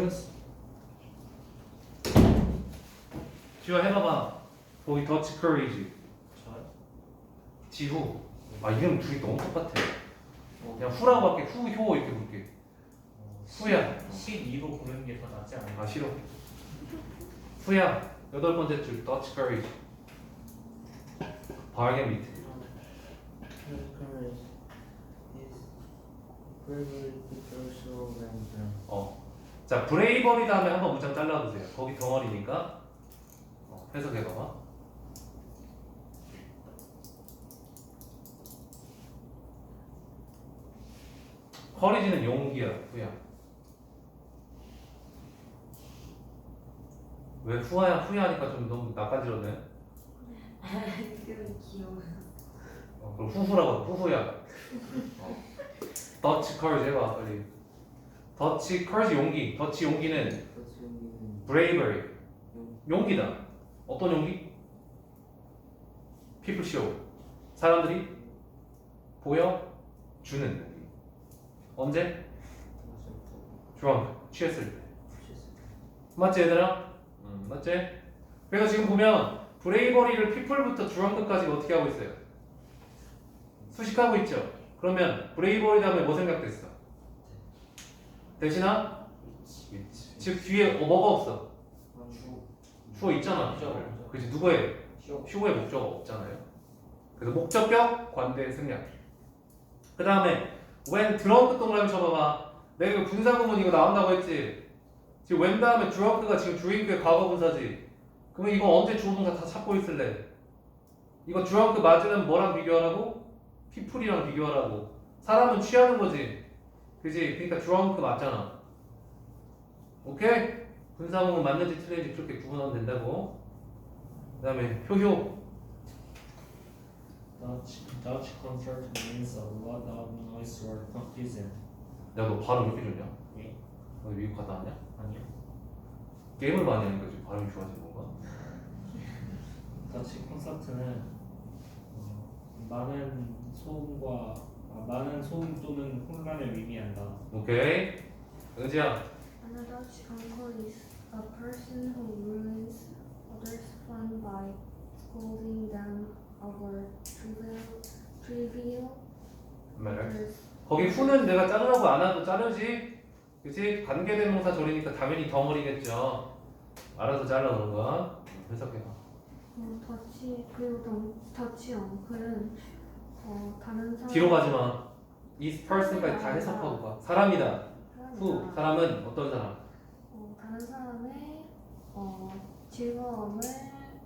students? 지호 해봐봐. 거기 더치 커리지. 저요? 지후. 아 이름 둘이 너무 똑같아. 어, 그냥 후라고 할게. 후, 효 이렇게 볼게. 어, 후야. 12로 고르는 게 더 낫지 않아요? 아 싫어. 후야. 여덟 번째 줄 더치 커리지. 바르게 밑에. Courage is 어. 자 브레이버리 다음에 한번 문장 잘라주세요. 거기 덩어리니까. 어, 해석해봐봐. 커리지는 용기야, 후야. 왜 후야, 후야니까 좀 너무 낯가지러네. 이름이 귀여워. 어, 그럼 후후라고 해, 후후야. 어. 더치 커리지 해봐, 빨리. 더치 커리지 용기. 더치 용기는 bravery. 용기다. 어떤 용기? people show. 사람들이 보여 주는 용기. 언제? drunk. 취했을 때. 맞지 얘들아? 음, 맞지? 그래서 지금 보면 브레이버리를 people부터 drunk까지 어떻게 하고 있어요? 수식하고 있죠. 그러면 브레이버리 다음에 뭐 생각됐어? 대신아? 즉 뒤에 어, 뭐가 없어? 주어 있잖아. 그지 누구의 휴의 목적어 없잖아요. 그래서 목적격 관대 생략. 그 다음에 when drunk 동그라미 쳐봐봐. 내가 이거 분사구문 이거 나온다고 했지. 지금 when 다음에 drunk가 지금 drink의 과거 분사지. 그러면 이거 언제 주어 동사 다 찾고 있을래? 이거 drunk 맞으면 뭐랑 비교하라고? people이랑 비교하라고. 사람은 취하는 거지. 그지? 그러니까 drunk 맞잖아. 오케이? 분사구문 맞는지 틀린지 그렇게 구분하면 된다고. 그 다음에 효효. Dutch, Dutch concert means a lot of noise or confusion. 야, 너 발음 왜 이렇게 좋냐? 예? 너 미국 갔다 왔냐? 아니요. 게임을 많이 하니까 지금 발음이 좋아지는 건가? Dutch 콘서트는 어, 많은 소음과 아, 많은 소음 또는 혼란을 의미한다. 오케이. 은지야. Another uncle is a person who ruins others' fun by scolding them over trivial, trivial matters. 거기 후는 내가 자르라고 안 하도 자르지? 그치? 관계대명사 조리니까 당연히 덩어리겠죠. 알아서 잘라 그런 거. 해석해봐. 어, 더치 그리고 더, 더치 엉클은 어, 다른 사람 뒤로 가지 마. 이 person까지 다 해석하고 가. 사람이다. 후. 사람은 어떤 사람? 어, 다른 사람의 어, 즐거움을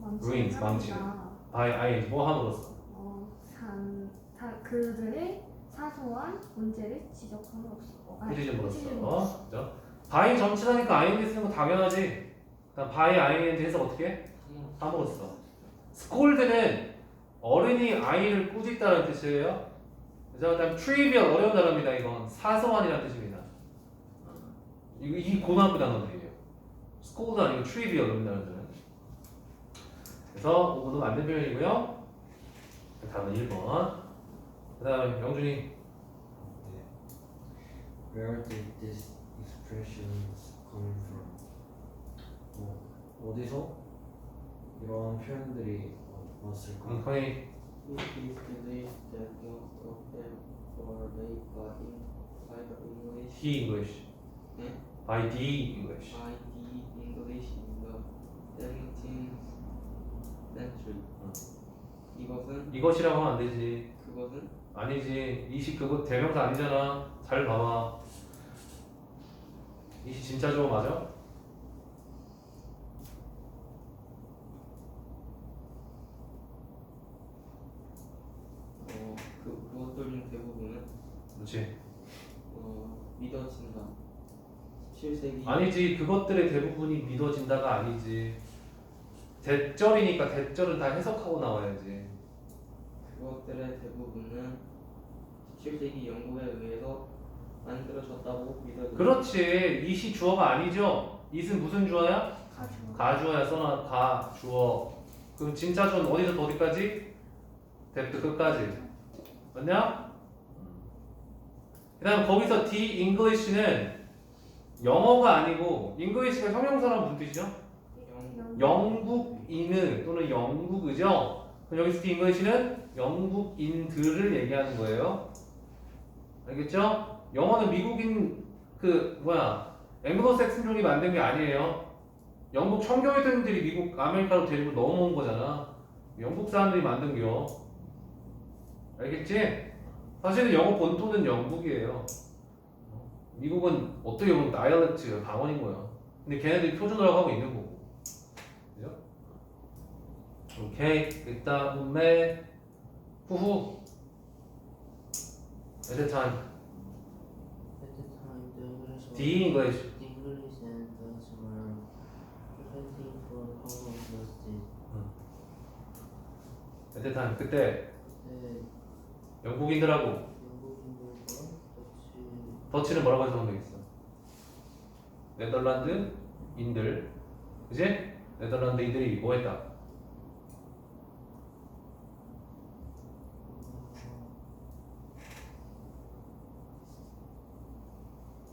망치는 망치는. 사람이다. by ing 뭐 함으로써. 어, 산, 사, 그들의 사소한 문제를 지적함으로써. 어, 아니, 꾸짖음으로써. 그죠? by 전치사니까 ing 쓰는 거 당연하지. 그다음 by ing 해석 어떻게? 해? 함으로써. scold는 어른이 아이를 꾸짖다는 뜻이에요. 그래서 그다음 trivial 어려운 단어입니다. 이건 사소한이라는 뜻입니다. 이, 이 고등학교 단어들이에요. scold 아니고 trivial 이런 단어들은. 그래서 5번은 안된 표현이고요. 다음은 1번. 그 다음에 영준이 Where did these expressions come from? 뭐 어디서 이런 표현들이 어, 왔을까? 엉터니 It is believed that most of them were made by, in, by the English he English 네? by the English by the English in the 17th century. 음. 이것은 이것이라고 하면 안 되지 그것은 아니지 이시 그거 대명사 아니잖아 잘 봐봐 이시 진짜 좋아 맞아? 어, 그 그것들 중 대부분은 그렇지 어, 믿어진다. 17세기 아니지 그것들의 대부분이 믿어진다가 아니지 대절이니까 대절은 다 해석하고 나와야지 그것들의 대부분은 17세기 영국에 의해서 만들어졌다고 믿어진다. 그렇지 이시 주어가 아니죠 이은 무슨 주어야? 가져. 가주어야 써놔 가 주어 그럼 진짜 주어는 어디서부터 어디까지? 대부터 끝까지 맞냐? 그 다음 거기서 the English는 영어가 아니고 잉글리시가 형용사라는 무슨 뜻이죠? 영 영국인을 또는 영국이죠. 그럼 여기 스피 잉글리시는 영국인들을 얘기하는 거예요. 알겠죠? 영어는 미국인 그 뭐야 앵글로색슨족이 만든 게 아니에요. 영국 청교회들들이 미국 아메리카로 데리고 넘어온 거잖아. 영국 사람들이 만든 게요. 알겠지? 사실은 영어 본토는 영국이에요. 미국은 어떻게 보면 다이얼렉트 방언인 거야. 근데 걔네들이 표준어라고 하고 있는 거고. 그죠? 오케이. 그 다음에 후후. At the time. At the time, the English was, The English. the English and Dutch were preventing for how was this? At the time. 그때 영국인들하고 더치는 뭐라고 해서 적어있어? 네덜란드인들. 그지? 네덜란드인들이 뭐 했다?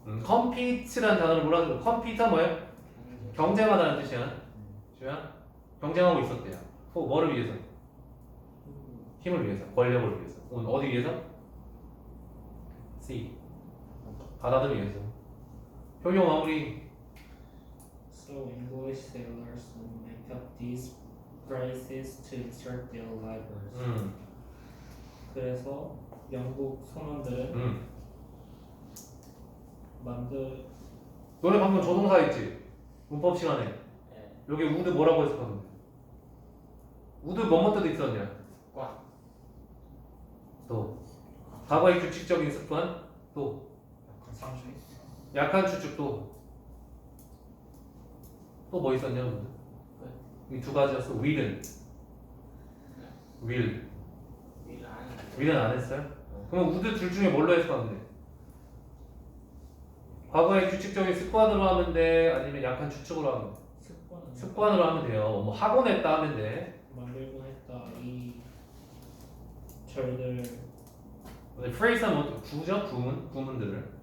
음, 컴피트라는 단어를 뭐라 그러 컴피터 뭐예요? 경쟁하다는 뜻이야. 주야? 경쟁하고 있었대요. 후, 뭐를 위해서? 힘을 위해서, 권력을 위해서. 온 어디 위해서? C. 바다들 위해서. 효용 마무리. So English sailors make up these phrases to insert their libraries. 음, 그래서 영국 선원들은 음. 만들 너네 방금 조동사 했지? 문법 시간에. 여기 우드 뭐라고 했을 건데? 우드 뭐뭐 뜻 있었냐? 꽉. 또 과거의 규칙적인 습관 또 약한 추측 또또 뭐 있었냐 우드? 이두 가지였어. will은 will will은 안 했어요? 그럼 우드 둘 중에 뭘로 했을 건데? 과거의 규칙적인 습관으로 하면 돼? 아니면 약한 추측으로 하면 돼? 습관으로 하면 돼요. 뭐 학원 했다 하면 돼. 만들곤 했다 이 절들 프레이스는 뭐 구죠? 구문? 구문들을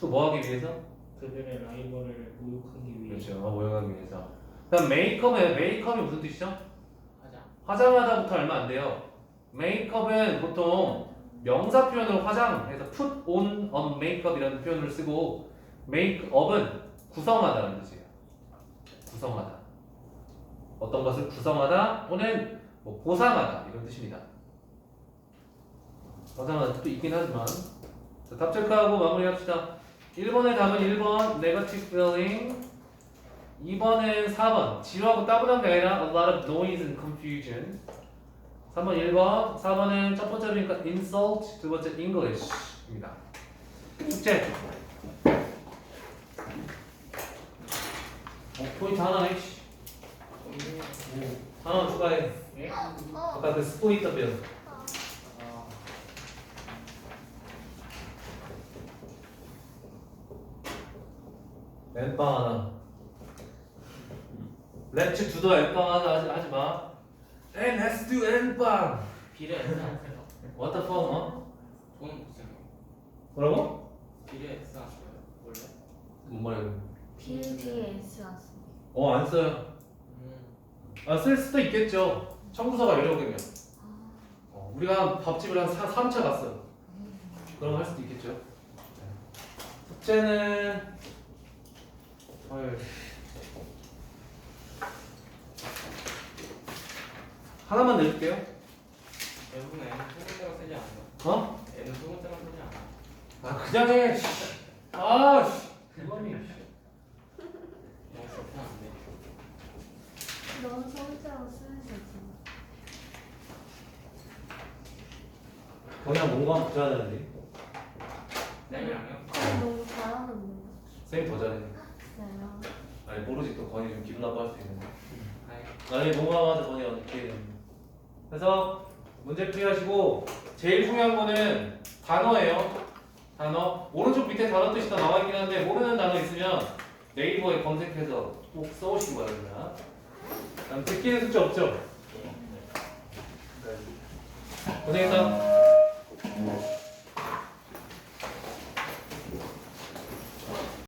또 뭐 하기 위해서? 그들의 라이벌을 모욕하기 위해 그렇죠. 모욕하기 위해서. 그다음 메이크업은 메이크업이 무슨 뜻이죠? 하자. 화장하다부터 알면 안 돼요. 메이크업은 보통 명사 표현으로 화장해서 put on a makeup이라는 표현을 쓰고 makeup은 구성하다는 뜻이에요. 구성하다. 어떤 것을 구성하다 또는 뭐 보상하다 이런 뜻입니다. 화장하는 뜻도 있긴 하지만. 자, 답 체크하고 마무리합시다. 1번의 답은 1번 negative feeling. 2번은 4번 지루하고 따분한 게 아니라 a lot of noise and confusion. 3번 1번 4번은 첫 번째로니까 insult 두 번째 English입니다. 숙제. 어, 포인트 하나네 씨. 하나 추가해. 예? 아까 그 스포이터 배워 엠빵 하나 렛츠 두더 엠빵 하나 하지, 하지 마 에이 렛츠 두 엠빵 비례 써요. What the fuck 어? 돈 없어요. 뭐라고? 비례 X 안 써요. 원래. 뭔 말이야 B 뒤에 S 왔습니다. 어안 써요 음. 아 쓸 수도 있겠죠 청구서가 여러 개면 어, 우리가 밥집을 한 3차 갔어 그럼 할 수도 있겠죠 숙제는 어휴. 하나만 내줄게요 N 소문자가 쓰지 않아요. 어? N 소문자가 쓰지 않아요. 아 그냥 해 씨. 아 씨. 불편한데. 너무 소문자로 쓰는 수 있잖아. 거기랑 뭔가 붙여야 되는데? 어, 너무 잘하는데. 쌤이 더 잘해? 아니 모르지. 또 건이 좀 기분 나빠할 수도 있는데. 나중에 농담하면서 건이 어떻게 그래서 문제 풀이하시고 제일 중요한 거는 단어예요. 단어. 오른쪽 밑에 단어 뜻이 다 나와 있긴 한데 모르는 단어 있으면 네이버에 검색해서 꼭 써오시기 바랍니다. 그다음 듣기는 숙제 없죠? 고생했다